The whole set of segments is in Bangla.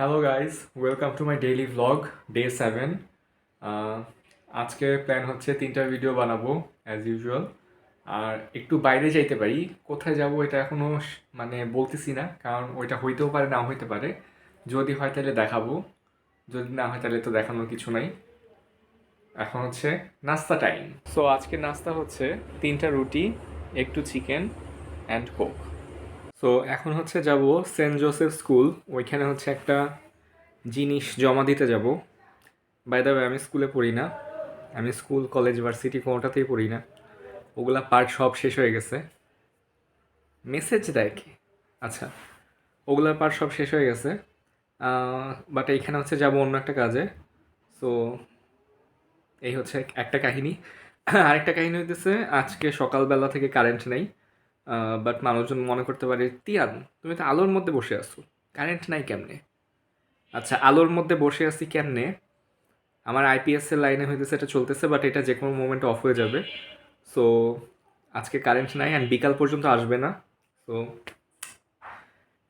Hello guys welcome to my daily vlog day seven আজকে প্ল্যান হচ্ছে তিনটা ভিডিও বানাবো অ্যাজ ইউজুয়াল আর একটু বাইরে যাইতে পারি। কোথায় যাব এটা এখনও মানে বলতেছি না, কারণ ওইটা হইতেও পারে না হইতে পারে। যদি হয় তাহলে দেখাবো। যদি না হয় তাহলে তো দেখানোর কিছু নাই। এখন হচ্ছে নাস্তা টাইম সো আজকে নাস্তা হচ্ছে তিনটা রুটি, একটু চিকেন অ্যান্ড কোক সো এখন হচ্ছে যাব সেন্ট জোসেফ স্কুল। ওইখানে হচ্ছে একটা জিনিস জমা দিতে যাব। বাই দ্য আমি স্কুলে পড়ি না। আমি স্কুল, কলেজ, ভার্সিটি কোনোটাতেই পড়ি না। ওগুলা পার্ট সব শেষ হয়ে গেছে। মেসেজ দেয় কি? আচ্ছা ওগুলার পার্ট সব শেষ হয়ে গেছে। বাট এইখানে হচ্ছে যাব অন্য একটা কাজে। সো এই হচ্ছে একটা কাহিনী। আরেকটা কাহিনী হইতেছে, আজকে সকালবেলা থেকে কারেন্ট নেই। বাট মানুষজন মনে করতে পারে, তিয়ান, তুমি তো আলোর মধ্যে বসে আছো কারেন্ট নাই কেমনে? আচ্ছা আলোর মধ্যে বসে আছি কেমনে? আমার আইপিএস এর লাইনে হইতেছে, এটা চলতেছে বাট এটা যে কোনো মোমেন্টে অফ হয়ে যাবে। সো আজকে কারেন্ট নাই অ্যান্ড বিকাল পর্যন্ত আসবে না। সো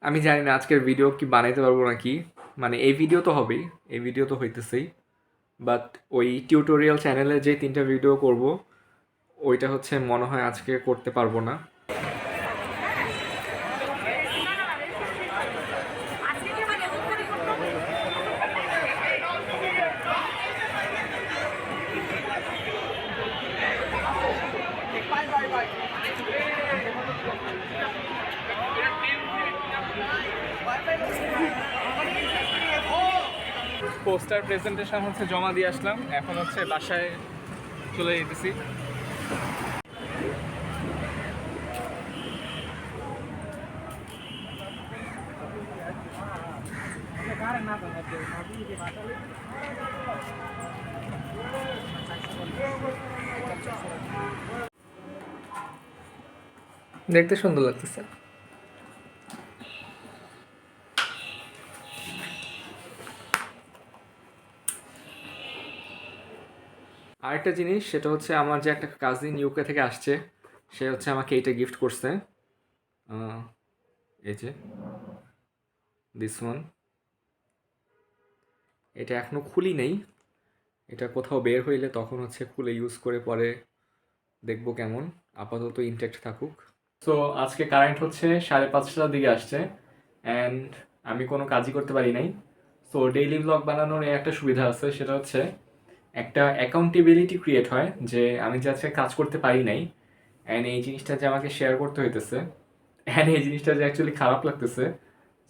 আমি জানি না আজকের ভিডিও কি বানাইতে পারব নাকি। মানে এই ভিডিও তো হবেই, এই ভিডিও তো হইতেছেই। বাট ওই টিউটোরিয়াল চ্যানেলে যে তিনটা ভিডিও করব, ওইটা হচ্ছে মনে হয় আজকে করতে পারব না। পোস্টার প্রেজেন্টেশন হচ্ছে জমা দিয়ে আসলাম। এখন হচ্ছে বাসায় চলে যেতেছি। দেখতে সুন্দর লাগতেছে। আরেকটা জিনিস, সেটা হচ্ছে আমার যে একটা কাজিন ইউকে থেকে আসছে, সে হচ্ছে আমাকে এইটা গিফট করছে। এই যে দিস ওয়ান এটা এখনও খুলি নেই। এটা কোথাও বের হইলে তখন হচ্ছে খুলে ইউজ করে পরে দেখব কেমন। আপাতত ইনটেক্ট থাকুক। সো আজকে কারেন্ট হচ্ছে সাড়ে পাঁচটার দিকে আসছে অ্যান্ড আমি কোনো কাজই করতে পারি নাই। সো ডেইলি ব্লগ বানানোর একটা সুবিধা আছে, সেটা হচ্ছে একটা অ্যাকাউন্টেবিলিটি ক্রিয়েট হয় যে আমি যে আজকে কাজ করতে পারি নাই অ্যান্ড এই জিনিসটা যে আমাকে শেয়ার করতে হইতেছে অ্যান্ড এই জিনিসটা যে অ্যাকচুয়ালি খারাপ লাগতেছে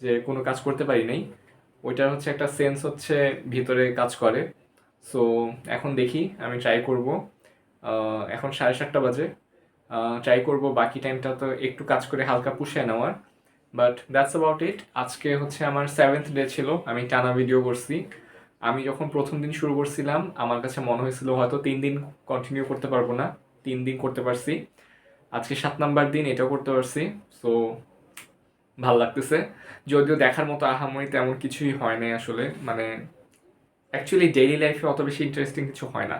যে কোনো কাজ করতে পারি নাই, ওইটার হচ্ছে একটা সেন্স হচ্ছে ভিতরে কাজ করে। সো এখন দেখি, আমি ট্রাই করব। এখন সাড়ে সাতটা বাজে। ট্রাই করব, বাকি টাইমটা তো একটু কাজ করে হালকা পুষে নেওয়ার। বাট দ্যাটস অ্যাবাউট ইট আজকে হচ্ছে আমার সেভেন্থ ডে ছিল, আমি টানা ভিডিও করছি। আমি যখন প্রথম দিন শুরু করছিলাম, আমার কাছে মনে হয়েছিল হয়তো তিন দিন কন্টিনিউ করতে পারব না। তিন দিন করতে পারছি। আজকে সাত নাম্বার দিন, এটাও করতে পারছি। সো ভালো লাগতেছে। যদিও দেখার মতো আহামরি তেমন কিছুই হয় নাই আসলে। মানে অ্যাকচুয়ালি ডেইলি লাইফে অত বেশি ইন্টারেস্টিং কিছু হয় না।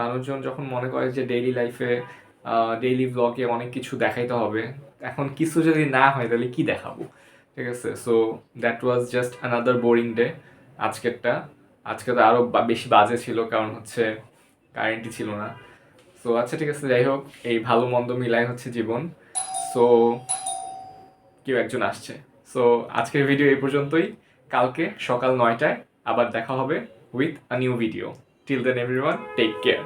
মানুষজন যখন মনে করে যে ডেইলি লাইফে ডেইলি ব্লগে অনেক কিছু দেখাইতে হবে, এখন কিছু যদি না হয় তাহলে কি দেখাবো? ঠিক আছে? So that was just another boring day আজকেরটা। আজকে তো আরও বেশি বাজে ছিল, কারণ হচ্ছে কারেন্টই ছিল না। সো আচ্ছা ঠিক আছে, যাই হোক, এই ভালো মন্দ মিলাই হচ্ছে জীবন। সো কেউ একজন আসছে। সো আজকের ভিডিও এই পর্যন্তই। কালকে সকাল নয়টায় আবার দেখা হবে with a new video till then everyone take care